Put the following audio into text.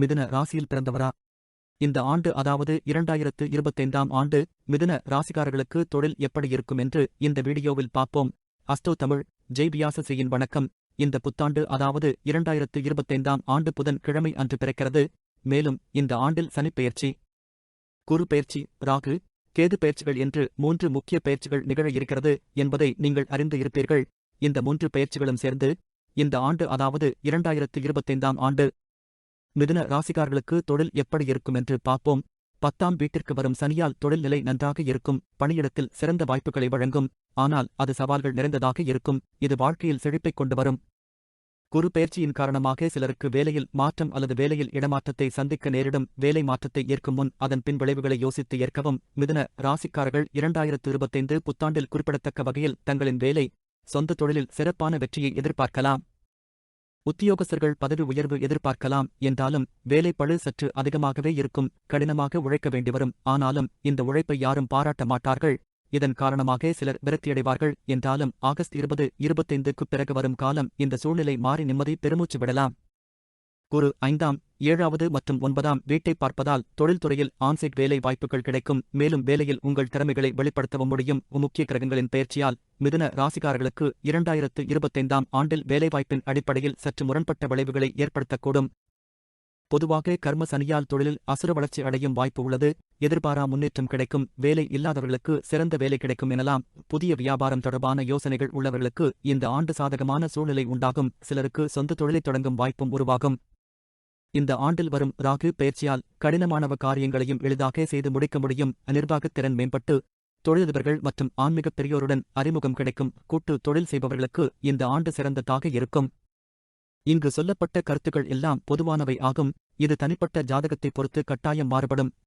மிதுன ராசியில் பிறந்தவரா? இந்த ஆண்டு அதாவது இரண்டாயிரத்து இருபத்தைந்தாம் ஆண்டு மிதுன ராசிக்காரர்களுக்கு தொழில் எப்படி இருக்கும் என்று இந்த வீடியோவில் பார்ப்போம். அஸ்தோ தமிழ் ஜெய்பியாசசியின் வணக்கம். இந்த புத்தாண்டு அதாவது இரண்டாயிரத்து இருபத்தைந்தாம் ஆண்டு புதன் கிழமை அன்று பிறக்கிறது. மேலும் இந்த ஆண்டில் சனிப்பெயர்ச்சி குரு பெயர்ச்சி ராகு கேது பெயர்ச்சிகள் என்று மூன்று முக்கிய பெயர்ச்சிகள் நிகழ இருக்கிறது என்பதை நீங்கள் அறிந்து இருப்பீர்கள். இந்த மூன்று பெயர்ச்சிகளும் சேர்ந்து இந்த ஆண்டு அதாவது இரண்டாயிரத்து இருபத்தைந்தாம் ஆண்டு மிதுன ராசிக்காரர்களுக்கு தொழில் எப்படி இருக்கும் என்று பார்ப்போம். பத்தாம் வீட்டிற்கு வரும் சனியால் தொழில் நிலை நன்றாக இருக்கும். பணியிடத்தில் சிறந்த வாய்ப்புகளை வழங்கும். ஆனால் அது சவால்கள் நிறைந்ததாக இருக்கும். இது வாழ்க்கையில் செழிப்பைக் கொண்டு வரும். குரு பயிற்சியின் காரணமாக சிலருக்கு வேலையில் மாற்றம் அல்லது வேலையில் இடமாற்றத்தை சந்திக்க நேரிடும். வேலை மாற்றத்தை ஏற்கும் முன் அதன் பின் விளைவுகளை யோசித்து ஏற்கவும். மிதுன ராசிக்காரர்கள் இரண்டாயிரத்து இருபத்தைந்து புத்தாண்டில் குறிப்பிடத்தக்க வகையில் தங்களின் வேலை சொந்த தொழிலில் சிறப்பான வெற்றியை எதிர்பார்க்கலாம். உத்தியோகஸ்தர்கள் பதவி உயர்வு எதிர்பார்க்கலாம் என்றாலும் வேலை சற்று அதிகமாகவே இருக்கும் கடினமாக உழைக்க வேண்டிவரும். ஆனாலும் இந்த உழைப்பை யாரும் பாராட்ட மாட்டார்கள். இதன் காரணமாக சிலர் விரக்தியடைவார்கள் என்றாலும் ஆகஸ்ட் இருபது இருபத்தைந்துக்குப் பிறகு வரும் காலம் இந்த சூழ்நிலை மாறி நிம்மதி பெருமூச்சு விடலாம். குரு ஐந்தாம் ஏழாவது மற்றும் ஒன்பதாம் வீட்டை பார்ப்பதால் தொழில்துறையில் ஆன்சைட் வேலை வாய்ப்புகள் கிடைக்கும். மேலும் வேலையில் உங்கள் திறமைகளை வெளிப்படுத்தவும் முடியும். முக்கிய கிரகங்களின் பயிற்சியால் மிதுன ராசிக்காரர்களுக்கு இரண்டாயிரத்து இருபத்தைந்தாம் ஆண்டில் வேலைவாய்ப்பின் அடிப்படையில் சற்று முரண்பட்ட விளைவுகளை ஏற்படுத்தக்கூடும். பொதுவாக கர்ம சனியால் தொழிலில் அசுர வளர்ச்சி அடையும் வாய்ப்பு உள்ளது. எதிர்பாரா முன்னேற்றம் கிடைக்கும். வேலை இல்லாதவர்களுக்கு சிறந்த வேலை கிடைக்கும் எனலாம். புதிய வியாபாரம் தொடர்பான யோசனைகள் உள்ளவர்களுக்கு இந்த ஆண்டு சாதகமான சூழ்நிலை உண்டாகும். சிலருக்கு சொந்த தொழிலை தொடங்கும் வாய்ப்பும் உருவாகும். இந்த ஆண்டில் வரும் ராகு பயிற்சியால் கடினமானவ காரியங்களையும் எளிதாக செய்து முடிக்க முடியும். நிர்வாகத் திறன் மேம்பட்டு தொழிலதிபர்கள் மற்றும் ஆன்மீகப் பெரியோருடன் அறிமுகம் கிடைக்கும். கூட்டு தொழில் செய்பவர்களுக்கு இந்த ஆண்டு சிறந்ததாக இருக்கும். இங்கு சொல்லப்பட்ட கருத்துக்கள் எல்லாம் பொதுவானவை ஆகும். இது தனிப்பட்ட ஜாதகத்தை பொறுத்து கட்டாயம் மாறுபடும்.